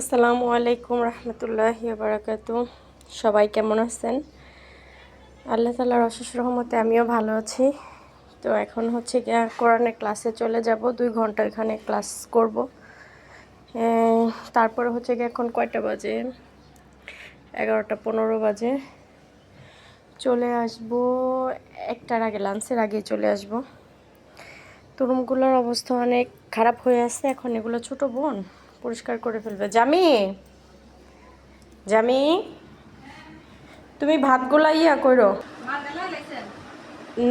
আসসালামু আলাইকুম রহমতুল্লাহ বারাকাতু সবাই কেমন আছেন? আল্লাহ তালার অশেষ রহমতে আমিও ভালো আছি। তো এখন হচ্ছে কোরআনের ক্লাসে চলে যাব, দুই ঘণ্টা এখানে ক্লাস করব। তারপরে হচ্ছে গিয়ে এখন কয়টা বাজে? এগারোটা পনেরো বাজে। চলে আসব, একটার আগে, লাঞ্চের আগে চলে আসব। তো রুমগুলোর অবস্থা অনেক খারাপ হয়ে আছে, এখন এগুলো ছোট বোন। পরিষ্কার করে ফেলবে। জামি! জামি! তুমি ভাতগুলা ইয়া করো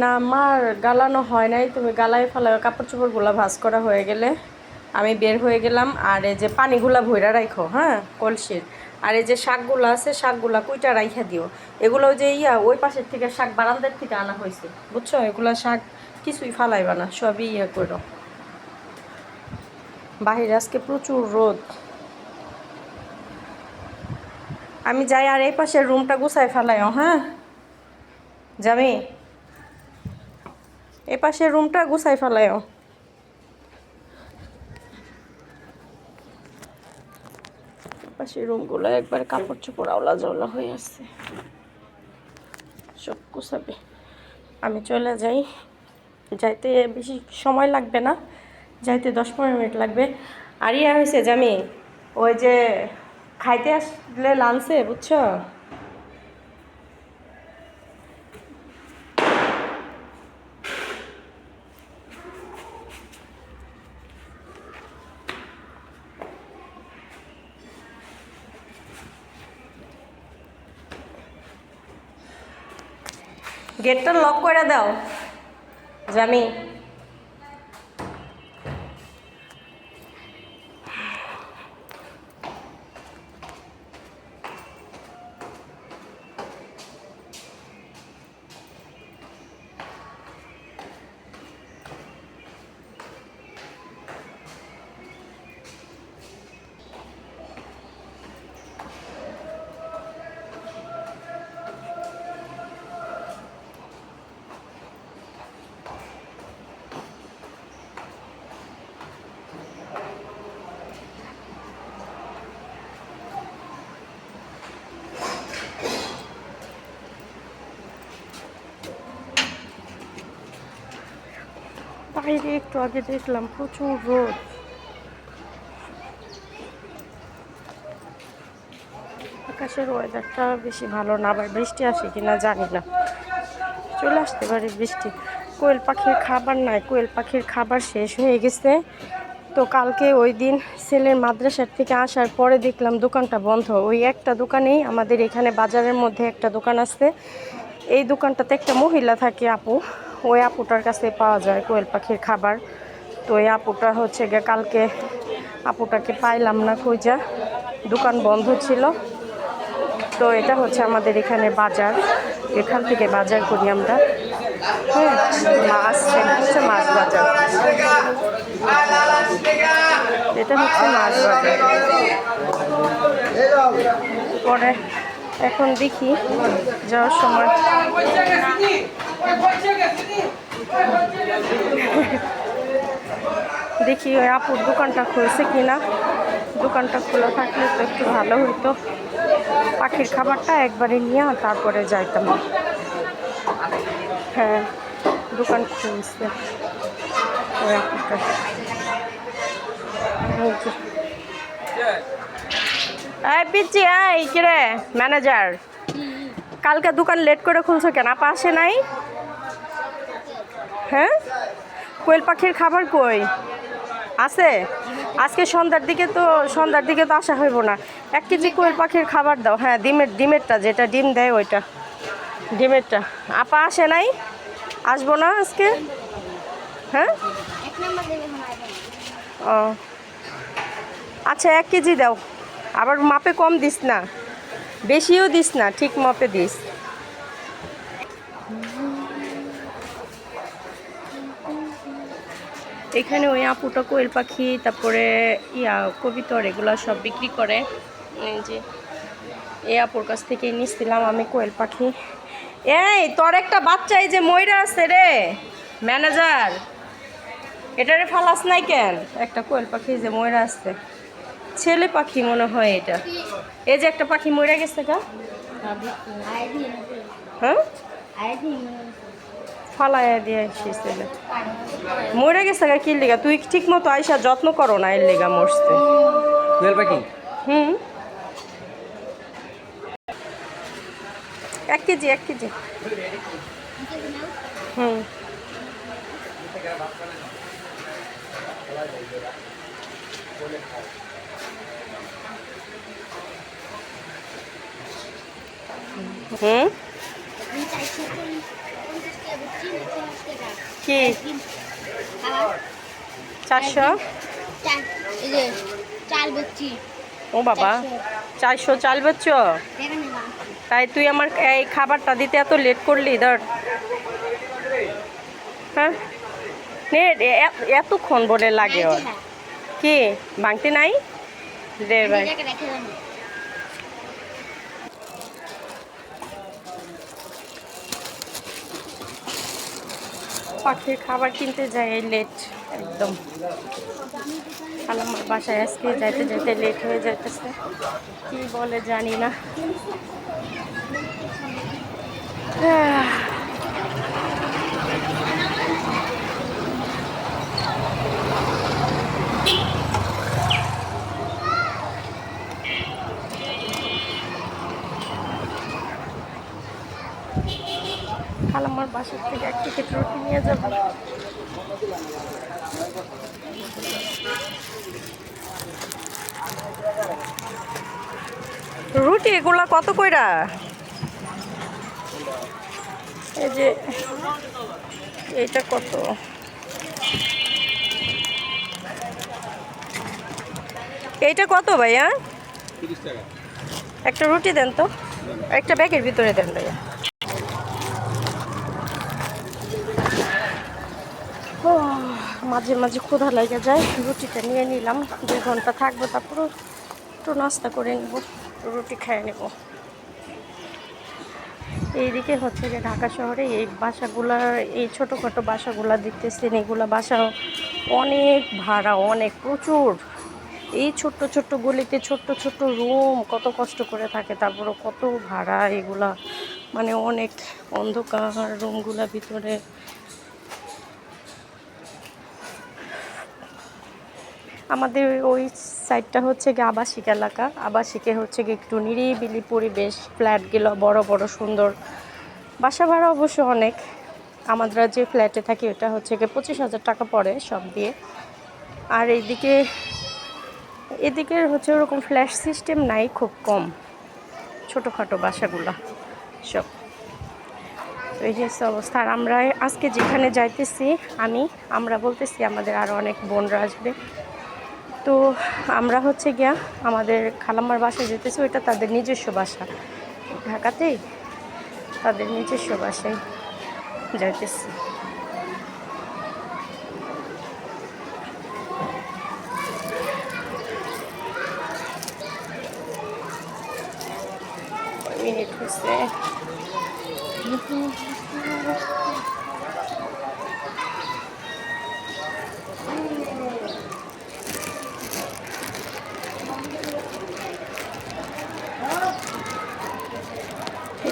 না আমার গালানো হয় নাই। তুমি গালায় ফেলাও কাপড় চোপড়গুলো ভাজ করা হয়ে গেলে আমি বের হয়ে গেলাম। আর এই যে পানিগুলা ভইরা রাখো হ্যাঁ কলসির। আর এই যে শাকগুলো আছে, শাকগুলা কুইটা রাইখা দিও। এগুলো যে ইয়া, ওই পাশের থেকে শাক বারান্দার থেকে আনা হয়েছে বুঝছ? এগুলা শাক কিছুই ফালাইবা না, সবই ইয়ে করো বাহিরে আজকে প্রচুর রোদ। আমি যাই আর এই পাশের রুমটা গুছাই ফেলাইও হ্যাঁ? যাবি এই পাশের রুমটা গুছাই ফেলাইও পাশের রুমগুলো একবার কাপড় চোপড় আওলা জওলা হয়ে আছে। সব গুছাবে। আমি চলে যাই। যাইতে বেশি সময় লাগবে না। যাইতে দশ পনেরো মিনিট লাগবে। আর ইয়া হয়েছে আমি ওই যে খাইতে আসলে লাঞ্চে বুঝছ? গেটটা লক করে দাও, জামি। বাইরে একটু আগে দেখলাম প্রচুর রোদ। আকাশের ওয়েদারটা বেশি ভালো না, আবার বৃষ্টি আসে কিনা জানি না। চলে আসতে পারে বৃষ্টি। কোয়েল পাখির খাবার নাই, কোয়েল পাখির খাবার শেষ হয়ে গেছে। তো কালকে ওই দিন ছেলের মাদ্রাসার থেকে আসার পরে দেখলাম দোকানটা বন্ধ। ওই একটা দোকানেই আমাদের এখানে বাজারের মধ্যে একটা দোকান আছে। এই দোকানটাতে একটা মহিলা থাকে আপু। ওই আপুটার কাছে পাওয়া যায় কোয়েল পাখির খাবার। তো ওই আপুটা হচ্ছে গিয়ে কালকে আপুটাকে পাইলাম না খুঁজা। দোকান বন্ধ ছিল। তো এটা হচ্ছে আমাদের এখানে বাজার। এখান থেকে বাজার করি আমরা। হ্যাঁ মাছ হচ্ছে মাছ বাজার। এটা হচ্ছে মাছ বাজার। পরে এখন দেখি যাওয়ার সময়। দেখি ওই আপুর দোকানটা খুলছে কিনা। দোকানটা খোলা থাকলে তো একটু ভালো হইতো। পাখির খাবারটা একবারে নিয়ে তারপরে যাইতাম। হ্যাঁ দোকান খুলছে। ওই আপুটা এই পিচ্ছি এই কিরে ম্যানেজার কালকে দোকান লেট করে খুলছো কেন? আপা আসে নাই? হ্যাঁ? কোয়েল পাখির খাবার কই? আছে? আজকে সন্ধ্যার দিকে তো সন্ধ্যার দিকে তো আসা হইব না। এক কেজি কোয়েল পাখির খাবার দাও। হ্যাঁ ডিমের ডিমেরটা যেটা ডিম দেয় ওইটা। ডিমেরটা। আপা আসে নাই? আসব না আজকে? হ্যাঁ? ও। আচ্ছা এক কেজি দাও। আবার মাপে কম দিস না। বেশিও দিস না, ঠিক মাপে দিস। এখানে ওই আপুটা কোয়েল পাখি, তারপরে ইয়া, কবিতর, এগুলো সব বিক্রি করে। যে এই আপুর কাছ থেকে নিচ্ছিলাম আমি কোয়েল পাখি। এই, তোর একটা বাচ্চা এই যে ময়রা আছে রে, ম্যানেজার। এটারে ফালাস নাই কেন? একটা কোয়েল পাখি যে ময়রা আছে। ছেলে পাখি মনে হয় এটা। এই যে একটা পাখি মরে গেছে গা। হ্যাঁ? ফালাইয়া দিয়ে এসেছিল মরে গেছে গা কি লেগা? তুই ঠিক মতো আইসা যত্ন করো না এর লেগা মরছে। পাখি? হুম? এক কেজি এক কেজি। হুম। হুম কি? চারশো? ও বাবা চারশো চাল বেচছ? তাই তুই আমার এই খাবারটা দিতে এত লেট করলি ধর। হ্যাঁ? নে এতক্ষণ বলে লাগে ওর। কি? ভাঙতে নাই? দে ভাই রেখে রেখে দেন পাখির খাবার কিনতে যাই লেট একদম। আর আমার বাসায় আজকে যাইতে যাইতে লেট হয়ে যাইতেছে। কি বলে জানি না। আহ, খালাম্মার বাসার থেকে এক টিকিট রুটি নিয়ে যাব। রুটি এগুলা কত কইরা? এই যে এইটা কত? এইটা কত ভাইয়া? একটা রুটি দেন তো। একটা ব্যাগের ভিতরে দেন ভাইয়া। মাঝে মাঝে ক্ষুধা লেগে যায়, রুটিটা নিয়ে নিলাম, দুই ঘণ্টা থাকব তারপর একটু নাস্তা করে নেব, রুটি খেয়ে নেব। এইদিকে হচ্ছে যে ঢাকা শহরে এই বাসাগুলা, এই ছোটোখাটো বাসাগুলা দেখতেছেন, এগুলা বাসা অনেক ভাড়া, অনেক, প্রচুর। এই ছোট্ট ছোট্ট গলিতে ছোট্ট ছোট্ট রুম, কত কষ্ট করে থাকে তারপরে কত ভাড়া, এগুলা মানে অনেক অন্ধকার রুমগুলা ভিতরে। আমাদের ওই সাইডটা হচ্ছে গিয়ে আবাসিক এলাকা। আবাসিকে হচ্ছে গিয়ে একটু নিরিবিলি পরিবেশ, ফ্ল্যাটগুলো বড় বড়, সুন্দর। বাসা ভাড়া অবশ্য অনেক। আমরা যে ফ্ল্যাটে থাকি ওটা হচ্ছে গিয়ে পঁচিশ হাজার টাকা পড়ে সব দিয়ে। আর এইদিকে এদিকে হচ্ছে ওরকম ফ্ল্যাট সিস্টেম নাই, খুব কম। ছোটোখাটো বাসাগুলো সব। এই যে অবস্থা। আর আমরা আজকে যেখানে যাইতেছি, আমি, আমরা বলতেছি আমাদের আরও অনেক বোনরা আসবে। তো আমরা হচ্ছে গিয়া আমাদের খালাম্মার বাসায় যেতেছি, ওইটা তাদের নিজস্ব বাসা। ঢাকাতেই তাদের নিজস্ব বাসায় যাইতেছি। মিনিট হয়েছে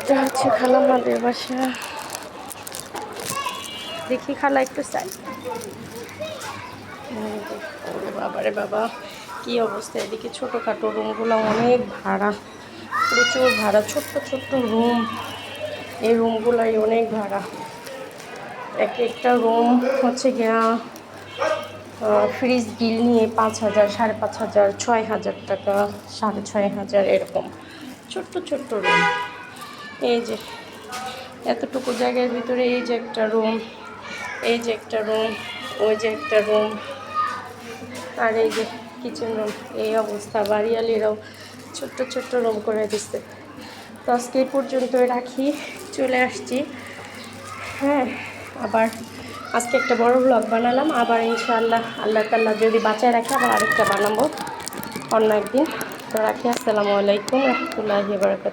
এটা হচ্ছে খালাম্মাদের বাসা। দেখি খালা একটু চাই। বাবারে বাবা, কি অবস্থা এদিকে ছোটোখাটো রুমগুলো অনেক ভাড়া, প্রচুর ভাড়া, ছোট্ট ছোট্ট রুম এই রুমগুলাই অনেক ভাড়া। এক একটা রুম হচ্ছে গিয়া ফ্রিজ বিল নিয়ে পাঁচ হাজার, সাড়ে পাঁচ হাজার, ছয় হাজার টাকা, সাড়ে ছয় হাজার, এরকম। ছোট্ট ছোট্ট রুম এই যে, এতটুকু জায়গার ভিতরে এই যে একটা রুম এই যে একটা রুম ওই যে একটা রুম আর এই যে কিচেন রুম এই অবস্থা বাড়িয়ালিরাও ছোট্ট ছোট্ট রুম করে দিচ্ছে তো আজকে এই পর্যন্তই রাখি, চলে আসছি। হ্যাঁ আবার আজকে একটা বড় ব্লগ বানালাম, আবার ইনশাআল্লাহ, আল্লাহ তাল্লাহ যদি বাঁচায় রাখে, আবার আরেকটা বানাবো অন্য একদিন। তো রাখি, আসসালামু আলাইকুম, রহমতুল্লাহি বারকাত